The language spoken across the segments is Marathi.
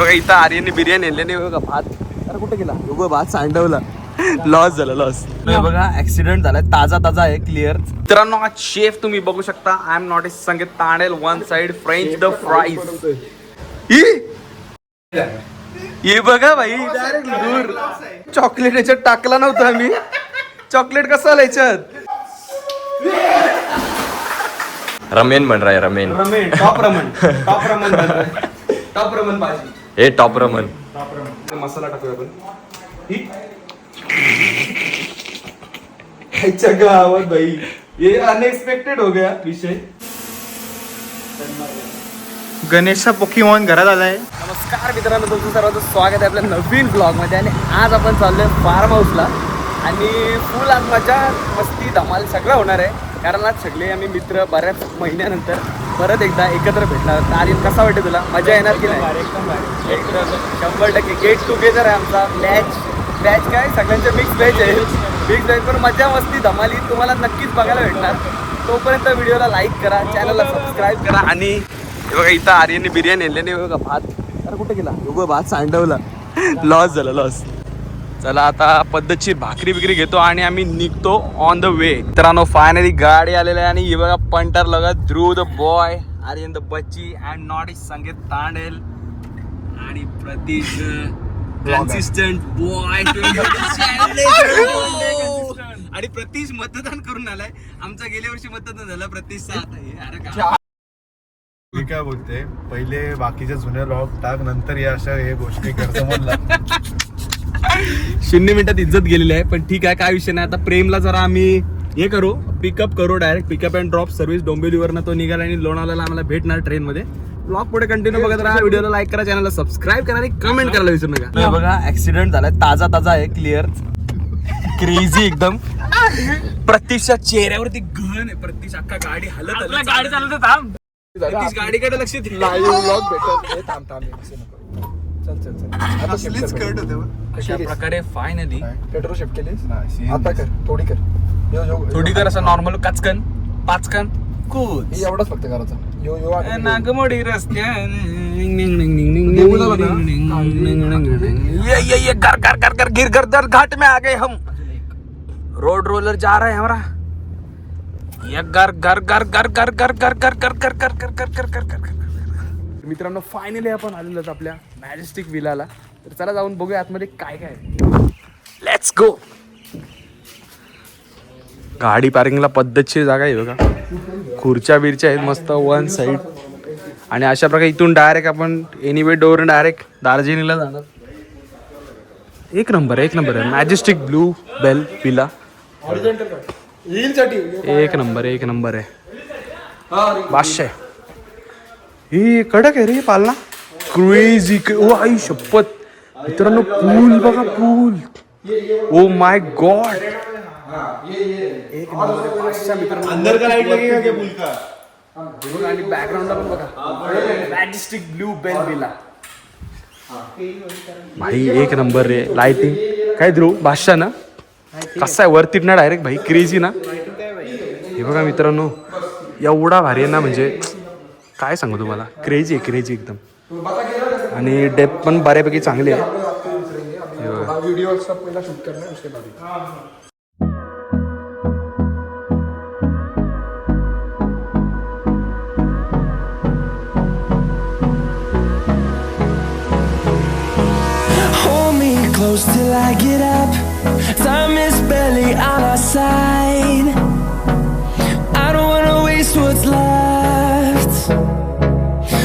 बघा इथं आर्यने बिर्याणी आणल्याने बघा भात. अरे कुठे गेला? बघ भात सांडवला. लॉस झाला लॉस बघा ऍक्सिडेंट झालाय ताजा ताजा आहे क्लिअर मित्रांनो हा शेफ तुम्ही बघू शकता. I am not a Sangeet Tandel one side French the fries हे बघा भाई डायरेक्ट दूर चॉकलेट याच्यात टाकला नव्हता आम्ही चॉकलेट कसं आलं याच्यात? रमेन है ramen. Ramen top ramen. Top ramen top ramen भाजी हे टॉप रमन मसाला टाकूया आपण. ही. खायच्या गावात भाई ये अनएक्सपेक्टेड हो गया विषय. गणेशचा पोकीमॉन घरात आलाय. नमस्कार मित्रांनो तुमचं सर्वांचं स्वागत आहे आपल्या नवीन ब्लॉगमध्ये आणि आज आपण चाललोय फार्म हाऊसला आणि फुल आज मजा मस्ती धमाल सगळं होणार आहे. कारण आज सगळे आम्ही मित्र बऱ्याच महिन्यानंतर परत एकदा एकत्र भेटणार. आर्यन कसा वाटते तुला? मजा येणार की नाही? शंभर टक्के. गेट टुगेदर आहे आमचा. बॅच बॅच काय? सगळ्यांचे मिक्स बॅच आहे. मिक्स बॅच पण मजा मस्ती धमाली तुम्हाला नक्कीच बघायला भेटणार. तोपर्यंत व्हिडिओला लाईक करा चॅनलला सबस्क्राईब करा. आणि हे बघा इथं आर्यने बिर्याणी आणल्याने बघा भात. अरे कुठे गेला? उभं भात सांडवला. लॉस झाला लॉस चला आता पद्धतशीर भाकरी बिकरी घेतो आणि आम्ही निघतो ऑन द वे मित्रांनो फायनली गाडी आलेली आहे आणि हे बघा पंटर लगा Dhruv the boy Aryan the बच्ची and not is Sangeet Tandel आणि प्रतीक कन्सिस्टंट बॉय आणि प्रतीश मतदान करून आलाय. आमचा गेल्या वर्षी मतदान झालं. प्रतीशचा आता हे. अरे का? मी काय बोलते पहिले बाकीच्या जुन्या लॉग टाक नंतर या अशा हे गोष्टी कर समजला शून्य मिनिटात इज्जत गेलेली आहे पण ठीक आहे काय विषय नाही. आता प्रेमला जरा आम्ही हे करू पिकअप करू direct pickup and drop service डोंबिवलीवरनं तो निघाला आणि लोणावळ्याला आम्हाला भेटणार ट्रेन मध्ये ब्लॉग पुढे कंटिन्यू बघत राहा व्हिडिओला लाईक करा चॅनलला सबस्क्राईब करा आणि कमेंट करायला विसरू नका. बघा ऍक्सिडेंट झालाय. ताजा ताजा आहे क्लिअर क्रेझी एकदम. प्रतीक्षा चेहऱ्यावरती घन आहे. प्रतीश अख्खा गाडी हलत गाडी चालत थांब. गाडीकडे लक्ष दे. ब्लॉग भेटत थांब थांब. चल चल चल आता असलीच कट अशा प्रकारे फायनली पेट्रोल शिफ्ट केलीस आता कर थोडी कर यो यो थोडी कर असं नॉर्मल काचकन पाचकन हे एवढंच फक्त करायचं यो यो आणि यो. नागमोडी रस्त्या देऊला बघा. ये ये ये कर कर कर कर गिर कर दर घाट में आ गए हम रोड रोलर जा रहा है हमारा ये घर घर घर घर घर घर घर घर घर घर घर घर घर घर घर घर मित्रांनो फायनली आपण आलेलो आपल्या मॅजेस्टिक विलाला तर चला जाऊन बघूया आतमध्ये काय काय लेट्स गो गाडी पार्किंगला पद्धतशीर जागा आहे बघा. खुर्च्या बिरच्या आहेत मस्त वन साईड आणि अशा प्रकारे इथून डायरेक्ट आपण एनिवे डोर डायरेक्ट दार्जिलिंगला जाणार. एक नंबर आहे एक नंबर आहे. मॅजेस्टिक ब्लू बेल पिला एक नंबर एक नंबर आहे. बादशाह. ही कडक आहे रे पालना. क्रेझी ओ आई शपथ. मित्रांनो पूल बघा पूल. ओ माय गॉड एक अंदर का लाइट लगेगा क्या का आणि बॅकग्राऊंडला पण बघा ब्लू बेल बिला भाई एक नंबर रे. लाइटिंग काय ध्रुव? बादशाह ना? कसा आहे? वरती ना डायरेक्ट भाई. क्रेझी ना? हे बघा मित्रांनो. एवढा भारी आहे ना म्हणजे काय सांगू तुम्हाला क्रेझी आहे क्रेझी एकदम आणि डेप पण बऱ्यापैकी चांगली आहे हे बघा. व्हिडिओ सब पहिला शूट करना है, उसके बाद Hold me close till I get up. Time is barely on our side. I don't wanna waste what's left.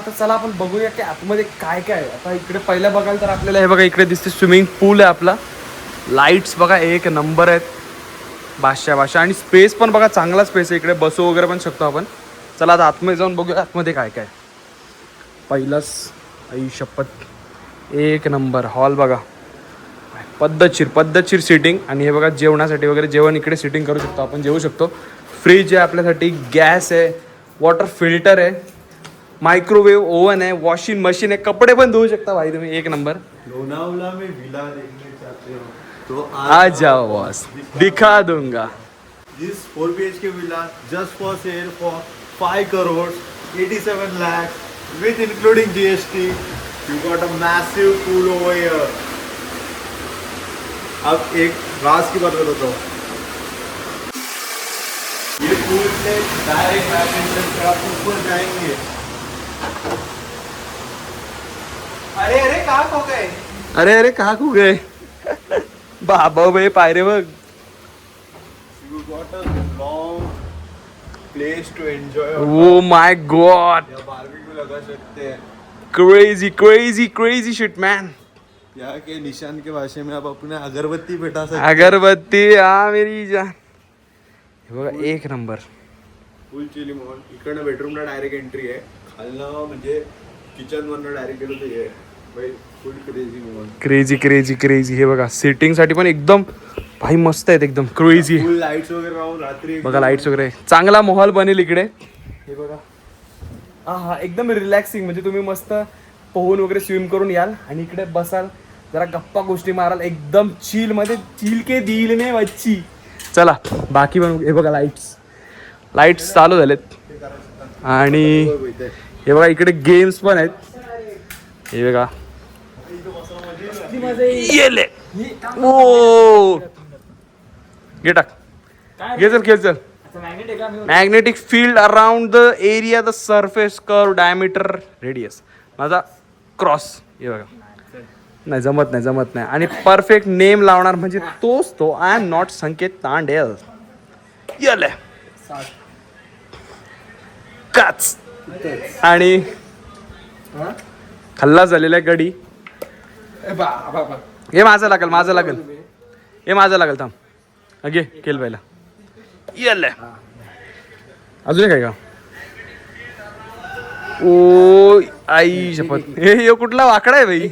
आता चला आपण बघूया की आतमध्ये काय काय आहे. आता इकडे पहिलं बघायला तर आपल्याला हे बघा इकडे दिसते स्विमिंग पूल आहे आपला. लाईट्स बघा एक नंबर आहेत. भाषा भाषा. आणि स्पेस पण बघा चांगला स्पेस आहे. इकडे बसू वगैरे पण शकतो आपण. चला आता आतमध्ये जाऊन बघूया आतमध्ये काय काय पहिलाच आई शपथ. एक नंबर हॉल बघा. पद्धतशीर पद्धतशीर सिटिंग आणि हे बघा जेवणासाठी वगैरे जेवण इकडे सिटिंग करू शकतो आपण जेवू शकतो. फ्रीज आहे आपल्यासाठी गॅस आहे. वॉटर फिल्टर आहे. मायक्रोवेव्ह ओव्हन आहे वॉशिंग मशीन आहे कपडे पण धुवू शकता भाई तुम्ही एक नंबर लोनावला में विला देखने चाहते हो तो आ जाओ बॉस दिखा दूँगा This 4 BHK villa just for sale for 5 crores, 87 lakhs with including GST. You got a massive pool over here. अब एक राज की बात बताता हूँ ये पूल से डायरेक्ट ऊपर जाएँगे अरे अरे कहाँ खो गए? अरे अरे कहा खू गए? बाबा भाई पायरे बघ. ओ माय गॉड बारबेक्यू लगा सकते हैं। Crazy crazy crazy shit man यहाँ के निशान के भाषा में आप अपने अगरबत्ती बैठा सकते अगरबत्ती हा मेरी जान। बघा एक नंबर। फुल चिली मॉल इकडनं बेडरूमला डायरेक्ट एंट्री आहे खालनं म्हणजे किचन वरनं डायरेक्ट गेलो तर हे क्रेझी क्रेजी क्रेजी क्रेजी हे बघा सिटिंगसाठी पण एकदम भाई मस्त आहेत एकदम. क्रेजी फुल लाईट्स वगैरे राहून रात्री बघा लाईट्स वगैरे. चांगला माहोल बनेल इकडे. हे बघा. हा हा एकदम रिलॅक्सिंग म्हणजे तुम्ही मस्त पोहून वगैरे स्विम करून याल आणि इकडे बसाल. जरा गप्पा गोष्टी माराल. एकदम चिलमध्ये. चिल के दिल ने मच्छी चला बाकी पण हे बघा लाईट्स लाईट्स चालू झालेत. आणि. हे बघा इकडे गेम्स पण आहेत. हे बघा. येले. ओ. घे टाक. घे चल खेळ चल. Magnetic field around the area the surface curve diameter radius माझा क्रॉस हे बघा. नाही जमत नाही जमत नाही. आणि परफेक्ट नेम लावणार म्हणजे तोच तो. I am not Sanket Tandel. येले. काच आणि खल्लास झालेल्या गडी हे माझं लागेल माझं लागेल. हे माझं लागेल थांब. घे केल पहिला येल. अजून आहे का? ओ आई शपथ. हे हे कुठला वाकडा आहे भाई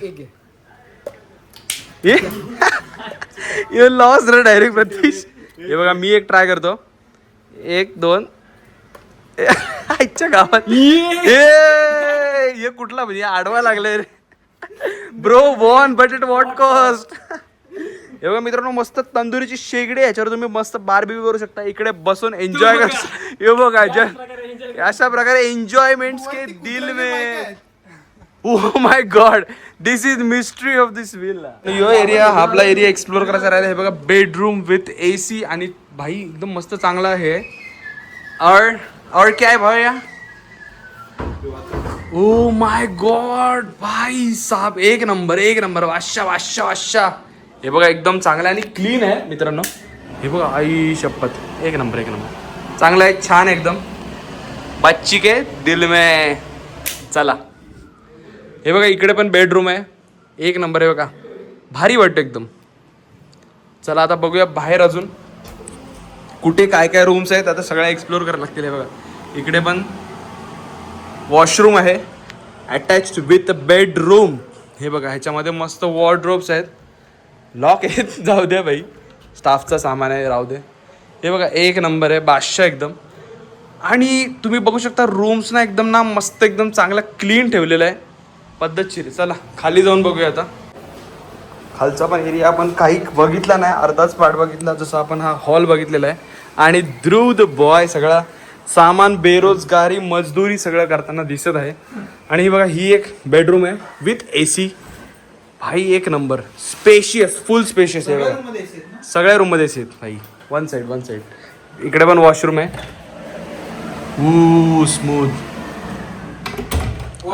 हे लॉस रे डायरेक्ट प्रतीश. हे बघा मी एक ट्राय करतो. एक दोन आईच्या गावात. ए, हे कुठला म्हणजे आडवा लागलाय रे. Bro won but it what cost हे बघा मित्रांनो मस्त तंदुरीची शेगडी याच्यावर तुम्ही मस्त बारबी करू शकता. इकडे बसून एन्जॉय कर हे बघा अशा प्रकारे एन्जॉयमेंट के दिल में ओ my god this is mystery of this will yo area हा आपला एरिया एक्सप्लोर करायचा राहिला. हे बघा बेडरूम विथ ए सी आणि भाई एकदम मस्त चांगला आहे और और क्या है भैया ओ माय गॉड भाई साहब एक नंबर एक नंबर वाशा वाशा वाशा। हे बघा एकदम चांगलं आहे आणि क्लीन आहे मित्रांनो. हे बघा आई शपथ. एक नंबर एक नंबर. चांगलं आहे छान आहे एकदम. बच्ची के दिल में चला. हे बघा इकडे पण बेडरूम आहे. एक नंबर आहे बघा. भारी वाटतं एकदम. चला आता बघूया बाहेर अजून. कुठे काय काय रूम्स आहेत आता सगळ्या एक्सप्लोर करायला लागतील हे बघा. इकडे पण वॉशरूम आहे. अटॅच्ड विथ बेडरूम हे बघा ह्याच्यामध्ये मस्त वॉर्ड्रोब्स आहेत. लॉक आहेत. जाऊ द्या भाई स्टाफचा सामान आहे राहू दे. हे बघा एक नंबर आहे बादशाह एकदम. आणि तुम्ही बघू शकता रूम्स ना एकदम ना मस्त एकदम चांगला क्लीन ठेवलेलं आहे. पद्धतशीर चला खाली जाऊन बघूया आता. खालचा पण एरिया आपण काही बघितला नाही. अर्धाच पार्ट बघितला जसं आपण हा हॉल बघितलेला आहे. आणि ध्रुव द बॉय सगळा. सामान बेरोजगारी मजदुरी सगळं करताना दिसत आहे. आणि ही बघा ही एक बेडरूम आहे विथ ए सी भाई एक नंबर स्पेशियस फुल स्पेशियस आहे बघा. सगळ्या रूममध्ये एसी आहेत भाई. वन साईड वन साईड इकडे पण वॉशरूम आहे. स्मूथ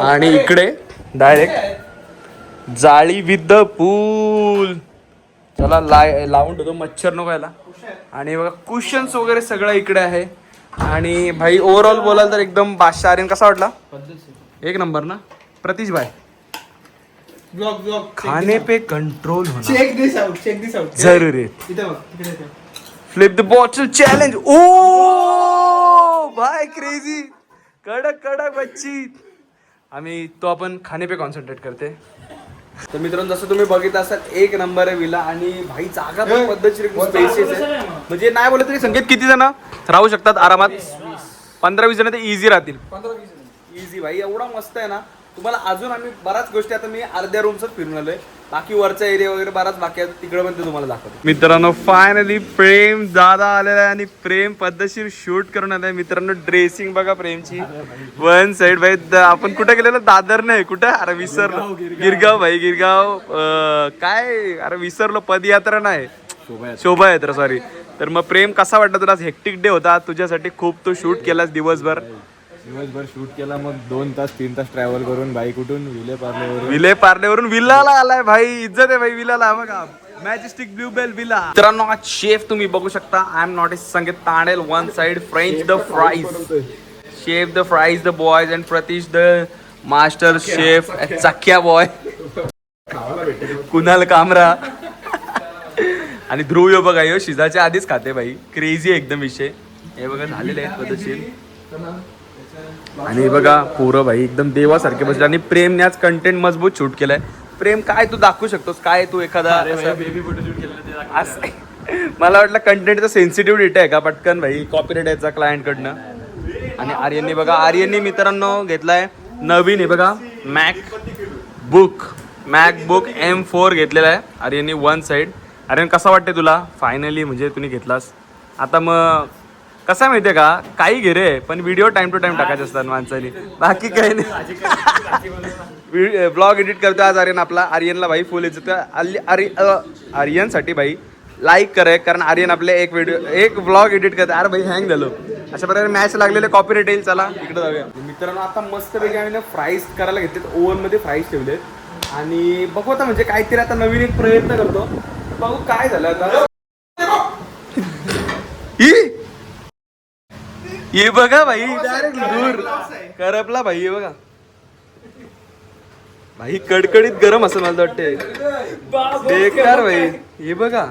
आणि इकडे डायरेक्ट जाळी विथ द पूल चला लाय लावून ठेवतो मच्छर नको यायला. आणि बघा कुशन्स वगैरे सगळं इकडे आहे. आणि भाई ओव्हरऑल बोलाल तर एकदम बादशाह आर्यन कसा वाटला? एक नंबर ना? प्रतीश भाई. ब्लॉग ब्लॉग खाने पे कंट्रोल होना check this out check this out जरूर. आहे इथे बघ तिकडे इथे. फ्लिप द बॉटल चॅलेंज ओ भाई क्रेझी कडक कडक बच्ची. आम्ही तो आपण खाणे पे कॉन्सन्ट्रेट करते. तर मित्रांनो जसं तुम्ही बघितलं असाल एक नंबर आहे विला आणि भाई जागा पण पद्धतशीर स्पेसिस आहे. म्हणजे नाही बोलत तरी संगीत किती जण राहू शकतात आरामात? पंधरा वीस जण ते इझी राहतील. इझी भाई. एवढा मस्त आहे ना. तुम्हाला अजून आम्ही बऱ्याच गोष्टी आता मी अर्ध्या रूमच फिरून आलोय बाकी वरचा एरिया वगैरे बराच बाकी आहे. तिकडे पण ते तुम्हाला दाखवतो. मित्रांनो फायनली प्रेम दादा आलेला आहे आणि प्रेम पद्धतशीर शूट करून आलाय. मित्रांनो ड्रेसिंग बघा प्रेमची. वन साइड भाई द- आपण कुठे गेलेलो? दादर नाही कुठे? अरे विसरलो. गिरगाव भाई गिरगाव. अं, काय? अरे विसरलो पदयात्रा नाही. शोभायात्रा. सॉरी तर मग प्रेम कसा वाटला तुला? हेक्टिक डे होता. तुझ्यासाठी खूप तू शूट केलास दिवसभर. दिवसभर शूट केला मग दोन तास तीन तास ट्रॅव्हल करून बाईक उठून विले पार्लेवरून. विले पार्लेवरून विल्लाला आलाय भाई इज्जत आहे भाई विलाला. बघा मॅजेस्टिक ब्लू बेल विला. मित्रांनो आज शेफ तुम्ही बघू शकता. I am not a Sangeet Tandel one side French the fries chef the fries the boys and Pratish the master chef चक्या boy Kunal Kamra. आणि ध्रुव यो बघा यो शिजाच्या आधीच खाते भाई. क्रेझी एकदम विषय. हे बघा झालेले आहेत पद्धतशीर आणि बघा पोरं भाई एकदम देवासारखे बसले. आणि प्रेमने आज कंटेंट मजबूत शूट केलाय. प्रेम काय तू दाखवू शकतोस? काय तू एखादा बेबी फोटो मला वाटलं कंटेंटचा सेन्सिटिव्ह डेटा आहे का? पटकन भाई कॉपीराईट यायचा क्लायंट कडनं. आणि आर्यननी बघा आर्यननी मित्रांनो घेतलाय नवीन आहे बघा MacBook MacBook M four घेतलेला आहे. आर्यननी वन साईड आर्यन कसा वाटते तुला? फायनली म्हणजे तुम्ही घेतलास. आता मग कसं आहे माहितीये का? काही घे रे पण व्हिडिओ टाइम टू टाइम टाकायचे असतात माणसाने. बाकी काही नाही. ब्लॉग एडिट करतो आज आर्यन आपला. आर्यनला भाई फुल इज्जत आर्यनसाठी भाई लाईक करे कारण आर्यन आपले एक व्हिडिओ एक ब्लॉग एडिट करते. अरे भाई हँग झालो. अशा प्रकारे मॅच लागलेले कॉपीराईट येईल चला. इकडे जाऊया. मित्रांनो आता मस्तपैकी आम्ही ना फ्राईज करायला घेतलेत. ओव्हनमध्ये फ्राईज ठेवलेत. आणि बघू आता म्हणजे काहीतरी आता नवीन एक प्रयत्न करतो. बघू काय झालं आता. हे बघा भाई डायरेक्ट दूर. करपला भाई हे बघा. भाई कडकडीत गरम असं मला वाटते बेकार भाई हे बघा.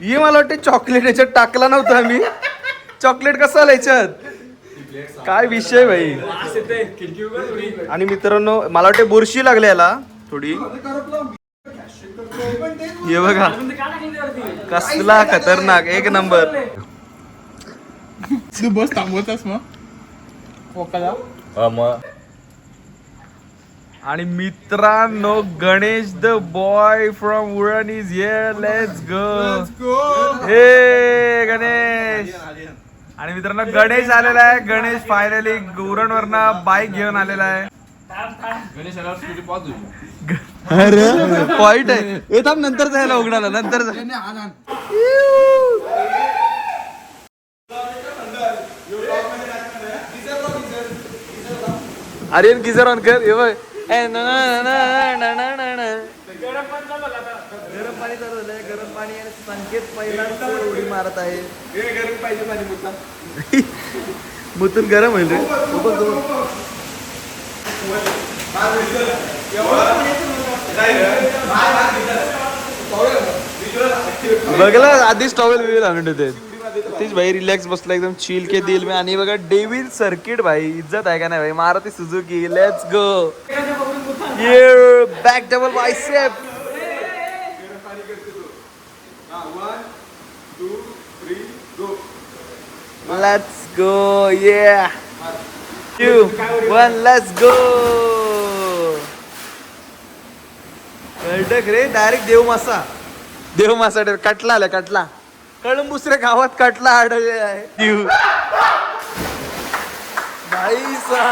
हे मला वाटते चॉकलेट याच्यात टाकला नव्हता मी. चॉकलेट कसं आलं याच्यात? काय विषय भाई. आणि मित्रांनो मला वाटते बुरशी लागली याला थोडी. हे बघा. कसला खतरनाक एक नंबर. तू बस थांबवतास मग मग आणि मित्रांनो Ganesh the boy from Uran is here let's go हे गणेश. आणि मित्रांनो गणेश आलेला आहे. गणेश फायनली उरण वरनं बाईक घेऊन आलेला आहे. अरे. पॉइंट आहे. हे थांब नंतर जायला उघडाला नंतर आर्यन गिझर ऑन कर हे बघ. ए, ना, ना, ना, ना, ना, ना, ना. गरम पाणी चालू झालंय. गरम पाणी आणि संकेत पहिला उडी मारत आहे. गरम पाहिजे पाणी मुतून मुतून गरम होईल रे. बघला आधीच टॉवेल बिवेल आणून ठेवते तेच भाई रिलॅक्स बसला एकदम चिल के दिल में. आणि बघा डेव्हिल सर्किट भाई इज्जत आहे का नाही भाई? Maruti Suzuki let's go yeah back double bicep let's go yeah Two, one, let's go. कळटक रे डायरेक्ट देव मासा. देव मासा कटला आला कटला. कळून दुसऱ्या गावात कटला आढळले आहे. भाई सा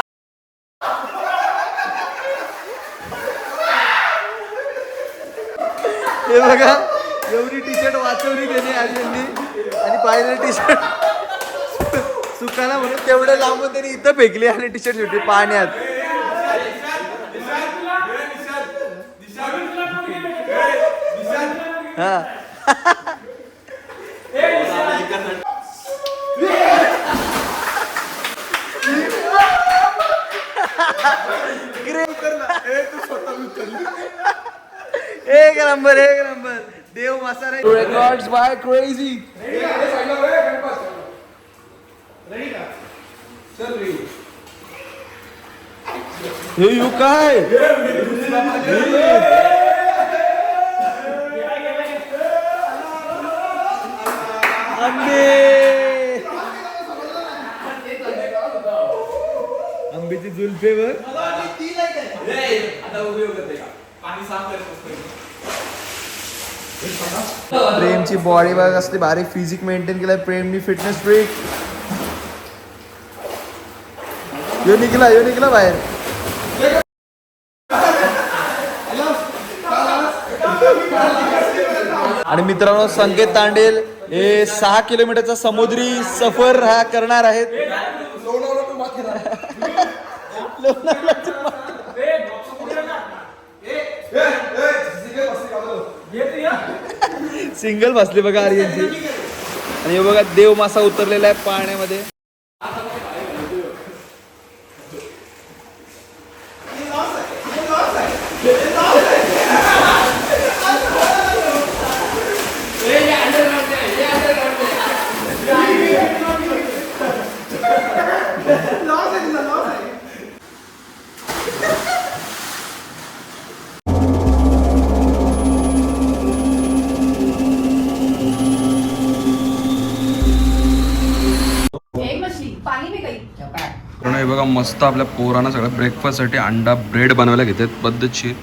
हे बघा एवढी टी शर्ट वाचवली त्याने आर्यननी आणि पाहिजे टी शर्ट सुकाना म्हणून तेवढं लांबून त्यांनी इथं फेकली आणि टी शर्ट सुटली पाण्यात. हा. ग्रेम एक नंबर एक नंबर. देव मसाला records by crazy hey you काय? अंडे आंब्याची जुलफेवर प्रेमची बॉडी बघ असते भारी फिजिक मेंटेन केलाय प्रेमनी फिटनेस फ्रीक यो निघला यो निघला बाहेर. आणि मित्रांनो संकेत तांडेल हे सहा किलोमीटरचा समुद्री सफर हा करणार आहेत. सिंगल बसले बघा आर्यनची. आणि हे बघा देव मासा उतरलेला आहे पाण्यामध्ये में पूर्ण हे बघा मस्त आपल्या पोरांना सगळं ब्रेकफास्टसाठी अंडा ब्रेड बनवायला घेतात. पद्धतशीर.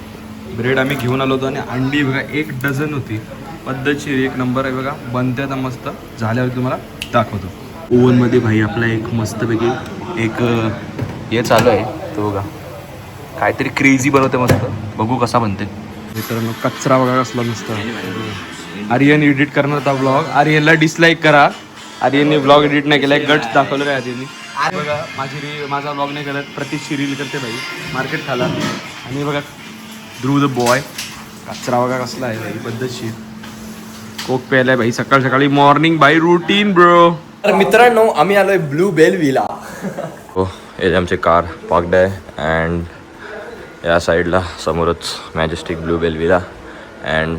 ब्रेड आम्ही घेऊन आलो होतो आणि अंडी बघा एक डझन होती. पद्धतशीर एक नंबर आहे बघा. बनते आता मस्त. झाल्यावर तुम्हाला दाखवतो. ओव्हनमध्ये भाई आपला एक मस्तपैकी एक हे चालू आहे. तो बघा. काहीतरी क्रेझी बनवते मस्त. बघू कसा बनते. मित्रांनो कचरा बघा कसला मस्त. आर्यन एडिट करणार होता ब्लॉग आर्यनला डिसलाईक करा. आर्यनने ब्लॉग एडिट नाही केला गट दाखवलं काय आर्यनने? बघा माझी री माझा ब्लॉग नाही करत. प्रतीकची रील करते भाई. मार्केट खाला. आणि बघा ध्रुव द बॉय कचरा बघा कसला आहे भाई पद्धतशीर. कोक प्यायलाय भाई. सकाळ सकाळी मॉर्निंग बाय रुटीन ब्रो तर मित्रांनो आम्ही आलोय ब्लू बेल विला हो हे आमचे कार पार्कड आहे. अँड या साईडला समोरच majestic blue bell villa and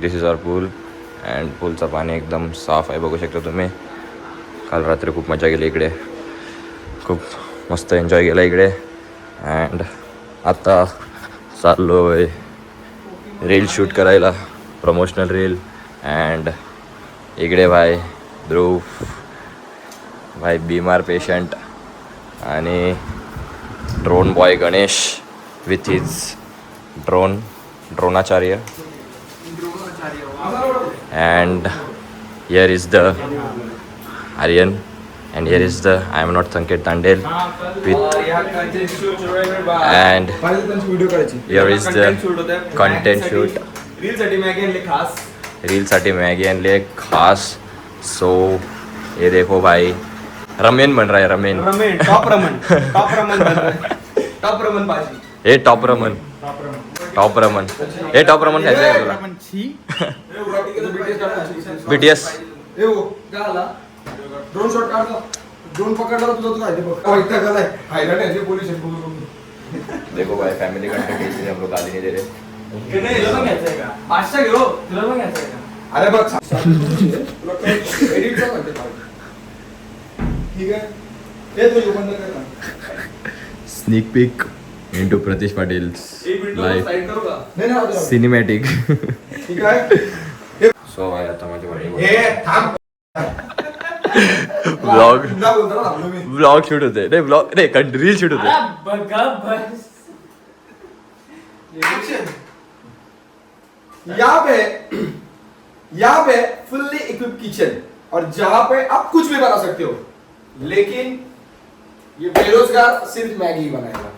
this is our pool and पूलचं पाणी एकदम साफ आहे बघू शकता तुम्ही. काल रात्री खूप मजा गेली इकडे. खूप मस्त एन्जॉय केला इकडे. अँड आता चाललो आहे रील शूट करायला प्रमोशनल रील अँड इकडे भाई ध्रुव भाई बीमार पेशंट आणि drone boy Ganesh with his drone ड्रोनाचार्य and here is the Aryan the I am not Sanket Tandel with and here is the content shoot रीलसाठी Maggi आणली खास रीलसाठी मॅगी आणली खास सो ये देखो भाई रमेन बन रहा है ramen ramen top ramen top ramen top ramen भाजी हे टॉप रमन टॉप रमन हे टॉप रमन खायचं आहे तुला बीटीएस ड्रोन शॉट काढला. ड्रोन पकडला तुझा तुला ते बघ वैताग आलाय हायलाइट आहे पोलीस देखो भाई फॅमिली कंटेंट इसलिए हम लोग गाली नहीं दे रहे। तुला पण घ्यायचंय का? पाचशे घेऊ. तुला पण घ्यायचंय का? अरे बघ एडिट ठीक आहे? हे तो बंद कर ना sneak peek into Pratish Patil live cinematic ठीक आहे? सो आता माझी हे मी ब्लॉग शूट होते नाही ब्लॉग नाही रील शूट होते बस यहाँ पे यहाँ पे फुल्ली इक्विप किचन और जहाँ पे आप कुछ भी बना सकते हो लेकिन ये बेरोजगार सिर्फ़ मैगी ही बनाएगा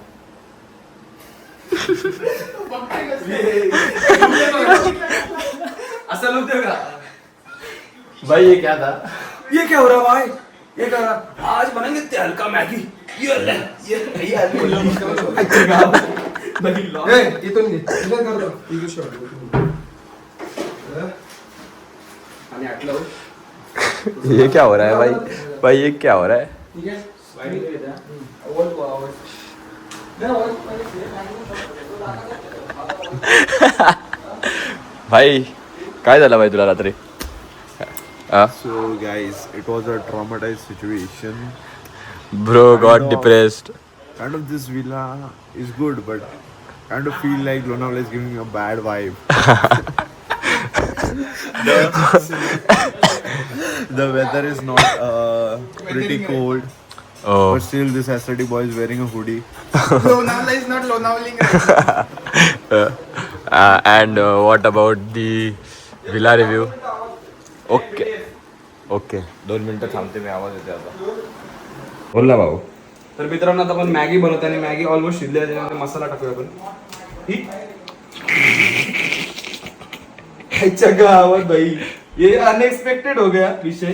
असं नव्हतं का भाई ये क्या था ये क्या हो रहा भाई ये क्या हो रहा आज बनाएँगे तेल का मैगी। ये ले ये ये आदमी नहीं लो ए, इथून घे इथून कर दो. इथून शॉट. आणि आटलं हो. ये क्या हो रहा है भाई? भाई ये क्या हो रहा है? ठीक आहे आवड बा, आवड. नाही, आवड. भाई काय झालं भाई तुला रात्री? So guys, it was a traumatized situation. Bro kind got of, depressed. Kind of this villa is good, but kind of feel like Lonavala is giving me a bad vibe. the, weather is not uh, pretty cold. Oh. But still, this aesthetic boy is wearing a hoodie. Lonavala is not Lonavaling. Right? Uh, uh, and uh, what about the villa review? Okay. Okay. दोन मिनटं थांबते मी आवाज येते आता. बोल ना भाऊ. तर मित्रांनो आता आपण मॅगी बनवतो आणि मॅगी ऑलमोस्ट शिजली आहे त्याच्यामध्ये मसाला टाकूया आपण. ही. खायच्या गावात बाई. हे अनएक्सपेक्टेड हो गया विषय.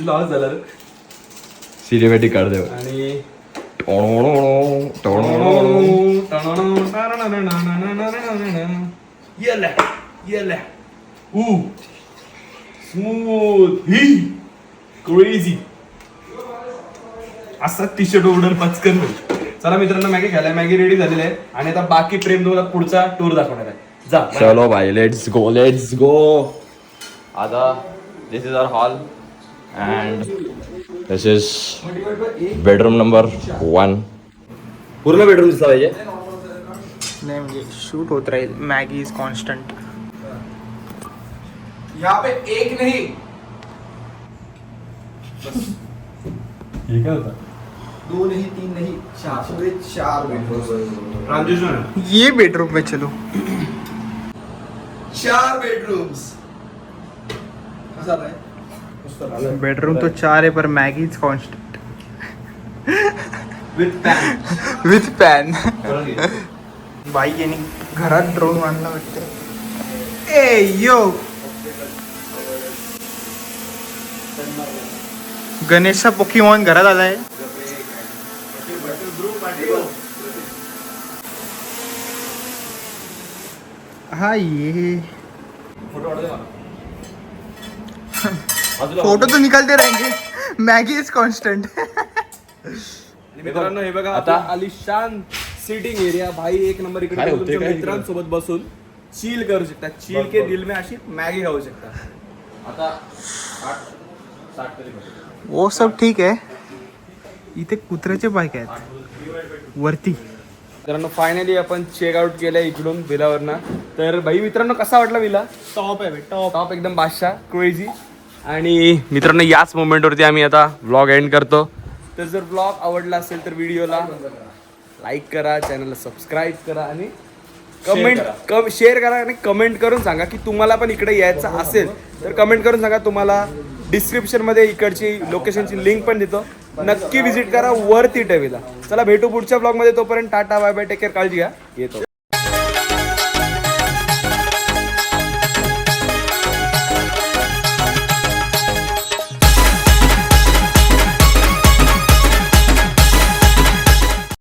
लॉस झाला रे. सिनेमॅटिक काढ दे आणि येला येला ऊ स्मूथ ही क्रेझी असा टी शर्ट उडल पचकन होईल. चला मित्रांनो मॅगी खायला. मॅगी रेडी झालेली आहे. आणि आता बाकी प्रेम तुम्हाला पुढचा टूर दाखवणार आहे. जा चलो भाई लेट्स गो लेट्स गो आता this is our hall and this is bedroom number one पूर्ण बेडरूम दिसला पाहिजे. नाही म्हणजे शूट होत राहील. मॅगी इज कॉन्स्टंट यहाँ पे एक नहीं। बस। ये क्या होता? दो नहीं तीन नहीं चार। पूरे चार बेडरूम ये बेडरूम में चलो। चार बेडरूम्स बेडरूम तो चार है पर Maggi is constant with pan with pan बाई यांनी घरात ड्रोन आणला वाटतं ए यो गणेशचा पोकीमॉन घरात आलाय. हा ये. फोटो तो निकालते रहेंगे मैगी इज कांस्टेंट मित्रांनो हे बघा आता आलिशान सिटिंग एरिया भाई एक नंबर इकडे मित्रांसोबत बसून चिल करू शकता. चिल के दिल में अशी मॅगी खाऊ शकता. आता वो सब ठीक आहे इथे कुत्र्याचे बाईक आहेत. वरती. मित्रांनो फायनली आपण चेकआउट केलंय इकडून विलावरनं. तर भाई मित्रांनो कसा वाटला विला? टॉप आहे टॉप टॉप एकदम बादशाह क्रेझी आणि मित्रांनो याच मोमेंटवरती आम्ही आता ब्लॉग एंड करतो. तर जर ब्लॉग आवडला असेल तर व्हिडिओला लाईक करा चॅनलला सबस्क्राईब करा आणि कमेंट कम शेअर करा आणि कमेंट करून सांगा की तुम्हाला पण इकडे यायचं असेल तर कमेंट करून सांगा तुम्हाला. डिस्क्रिप्शनमध्ये इकडची लोकेशनची लिंक पण देतो. नक्की व्हिजिट करा वरती टेवीला चला भेटू पुढच्या ब्लॉगमध्ये तोपर्यंत tata bye bye take care काळजी घ्या. येतो.